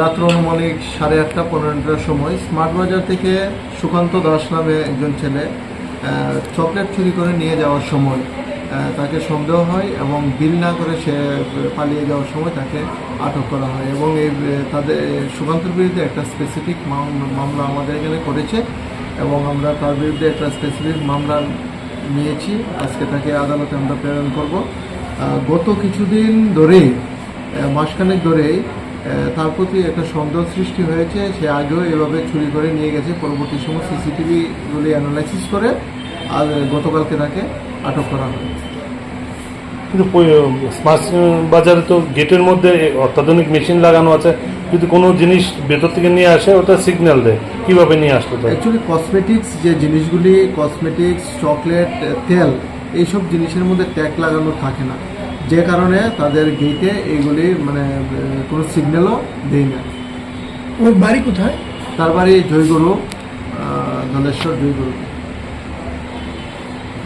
রাত্র অনুমানিক সাড়ে আটটা পনেরোটার সময়। স্মার্ট বাজার থেকে সুকান্ত দাস নামে একজন ছেলে চকলেট চুরি করে নিয়ে যাওয়ার সময় তাকে সন্দেহ হয় এবং বিল না করে সে পালিয়ে যাওয়ার সময় তাকে আটক করা হয়। এবং এই, তাদের, সুকান্তর বিরুদ্ধে একটা স্পেসিফিক মামলা আমাদের এখানে করেছে এবং আমরা তার বিরুদ্ধে একটা স্পেসিফিক মামলা নিয়েছি। আজকে তাকে আদালতে আমরা প্রেরণ করব। গত কিছুদিন ধরেই মাসখানেক ধরেই তার প্রতি একটা সন্দেহ সৃষ্টি হয়েছে। সে আগেও এভাবে চুরি করে নিয়ে গেছে। পরবর্তী সময় সিসিটিভিগুলি অ্যানালাইসিস করে আর গতকালকে তাকে আটক করা হয়। কিন্তু স্মার্ট বাজারে তো গেটের মধ্যে অত্যাধুনিক মেশিন লাগানো আছে। যদি কোনো জিনিস ভেতর থেকে নিয়ে আসে ওটা সিগন্যাল দেয়। কীভাবে নিয়ে আসতে তাই অ্যাকচুয়ালি কসমেটিক্স যে জিনিসগুলি কসমেটিক্স চকলেট তেল এইসব জিনিসের মধ্যে ট্যাগ লাগানো থাকে না। যে কারণে তাদের গেটে এইগুলি মানে কোনো সিগন্যালও দেয় না। ওর বাড়ি কোথায়? তার বাড়ি জয়গুরু ধনেশ্বর ধলেশ্বর জয়গুরু।